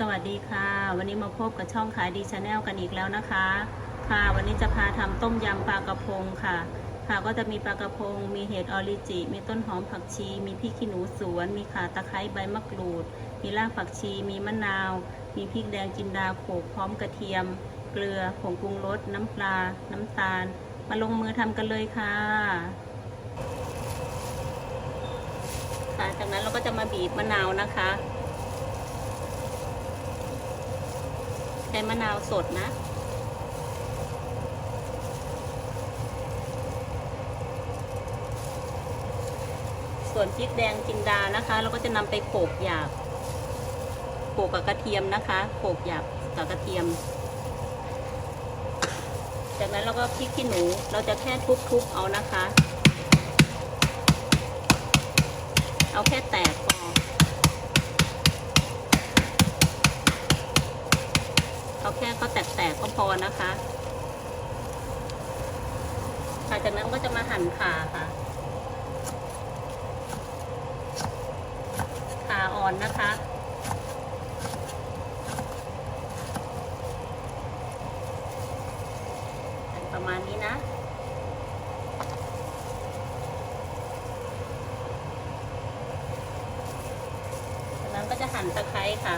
สวัสดีค่ะ วันนี้มาพบกับช่องขายดีชาแนลกันอีกแล้วนะคะ ค่ะ วันนี้จะพาทำต้มยำปลากระพงค่ะ ค่ะก็จะมีปลากระพง มีเห็ดออริจิ มีต้นหอมผักชี มีพริกขี้หนูสวน มีข่าตะไคร้ใบมะกรูด มีรากผักชี มีมะนาว มีพริกแดงจินดาโขลกพร้อมกระเทียม เกลือผงปรุงรสน้ำปลา น้ำตาล มาลงมือทำกันเลยค่ะค่ะจากนั้นเราก็จะมาบีบมะนาวนะคะ ช้มะนาวสดนะส่วนพริกแดงจินดานะคะ เราก็จะนำไปโขกหยาบโขกกับกระเทียมนะคะโขกหยาบกับกระเทียม จากนั้นเราก็พริกขี้หนูเราจะแค่ทุบๆเอานะคะ เอาแค่แตกพอ เอาแค่เขาแตกๆก็พอ นะคะค่ะจากนั้นก็จะมาหั่นขาค่ะ ขาอ่อนนะคะ ประมาณนี้นะจากนั้นก็จะหั่นตะไคร้ค่ะ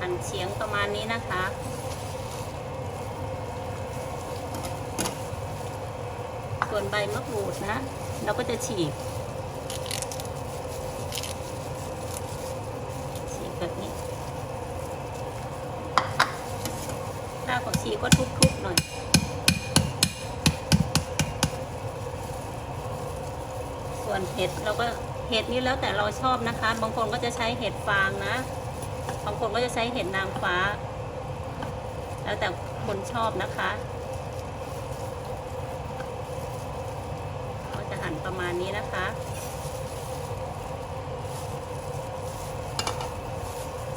หั่นเฉียงประมาณนี้นะคะ ส่วนใบมะกรูดนะ เราก็จะฉีก ฉีกแบบนี้รากผักชีก็ทุบๆหน่อยส่วนเห็ดเราก็เห็ดนี่แล้วแต่เราชอบนะคะ บางคนก็จะใช้เห็ดฟางนะ บางคนก็จะใช้เห็ดนางฟ้า แล้วแต่คนชอบนะคะ ก็จะหั่น ประมาณนี้นะคะ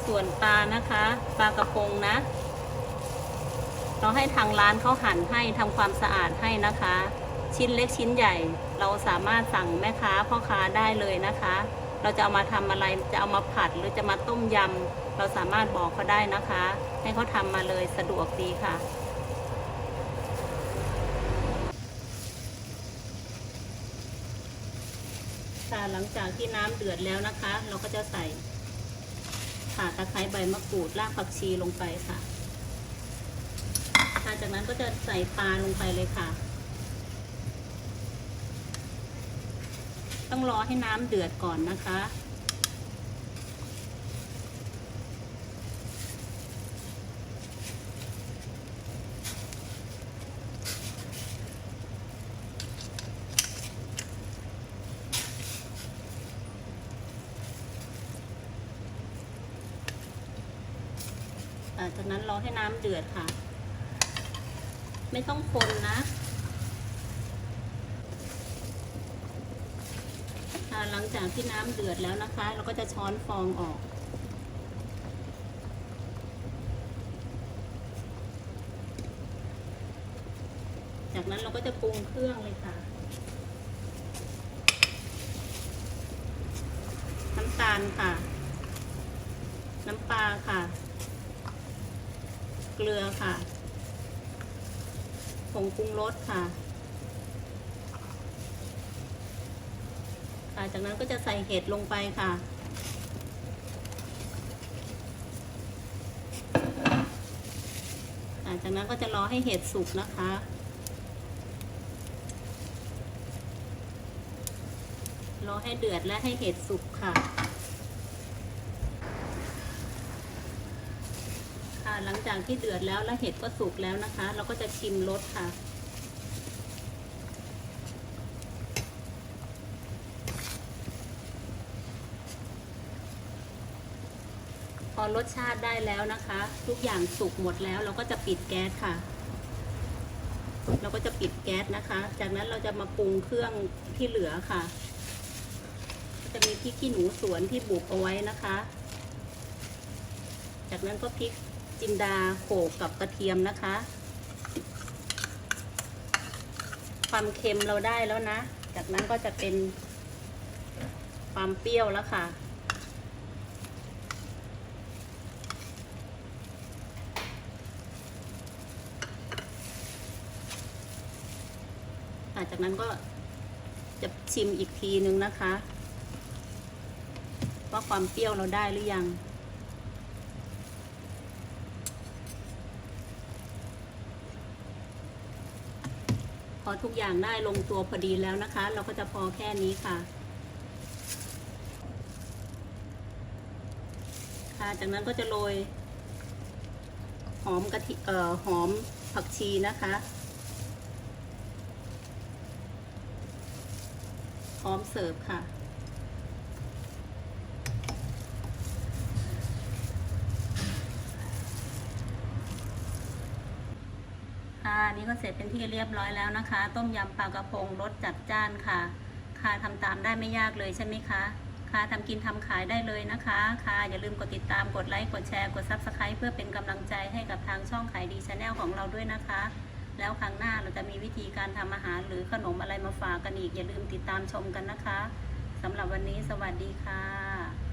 ส่วนปลานะคะปลากระพงนะ เราให้ทางร้านเขาหั่นให้ทำความสะอาดให้นะคะ ชิ้นเล็กชิ้นใหญ่ เราสามารถสั่งแม่ค้าพ่อค้าได้เลยนะคะ เราจะเอามาทำอะไรจะเอามาผัดหรือจะมาต้มยำเราสามารถบอกเขาได้นะคะ ให้เขาทำมาเลยสะดวกดีค่ะ ค่ะ หลังจากที่น้ำเดือดแล้วนะคะ เราก็จะใส่ข่าตะไคร้ใบมะกรูดรากผักชีลงไปค่ะค่ะจากนั้นก็จะใส่ปลาลงไปเลยค่ะ ต้องรอให้น้ำเดือดก่อนนะคะ จากนั้นรอให้น้ำเดือดค่ะ ไม่ต้องคนนะหลังจากที่น้ำเดือดแล้วนะคะ เราก็จะช้อนฟองออก จากนั้นเราก็จะปรุงเครื่องเลยค่ะ น้ำตาลค่ะ น้ำปลาค่ะ เกลือค่ะ ผงปรุงรสค่ะ ค่ะ จากนั้นก็จะใส่เห็ดลงไปค่ะค่ะ จากนั้นก็จะรอให้เห็ดสุกนะคะรอให้เดือดและให้เห็ดสุกค่ะ ค่ะ หลังจากที่เดือดแล้วและเห็ดก็สุกแล้วนะคะ เราก็จะชิมรสค่ะ พอรสชาติได้แล้วนะคะ ทุกอย่างสุกหมดแล้วเราก็จะปิดแก๊สค่ะ เราก็จะปิดแก๊สนะคะ จากนั้นเราจะมาปรุงเครื่องที่เหลือค่ะ จะมีพริกขี้หนูสวนที่บุกเอาไว้นะคะจากนั้นก็พริก จินดาโขกกับกระเทียมนะคะ ความเค็มเราได้แล้วนะ จากนั้นก็จะเป็นความเปรี้ยวแล้วค่ะ จากนั้นก็จะชิมอีกทีนึงนะคะ ว่าความเปรี้ยวเราได้หรือยัง อทุกอย่างได้ลงตัวพอดีแล้วนะคะ เราก็จะพอแค่นี้ค่ะ ค่ะจากนั้นก็จะโรยหอมกะทิเอ่อหอมผักชีนะคะพร้อมเสิร์ฟค่ะ นี่ก็เสร็จเป็นที่เรียบร้อยแล้วนะคะ ต้มยำปลากระพงรสจัดจ้านค่ะ ค่ะทำตามได้ไม่ยากเลยใช่ไหมคะ ค่ะทำกินทำขายได้เลยนะคะ ค่ะอย่าลืมกดติดตามกดไลค์กดแชร์กด Subscribe เพื่อเป็นกำลังใจให้กับทางช่องขายดีชาแนลของเราด้วยนะคะ แล้วครั้งหน้าเราจะมีวิธีการทำอาหารหรือขนมอะไรมาฝากกันอีก อย่าลืมติดตามชมกันนะคะสำหรับวันนี้สวัสดีค่ะ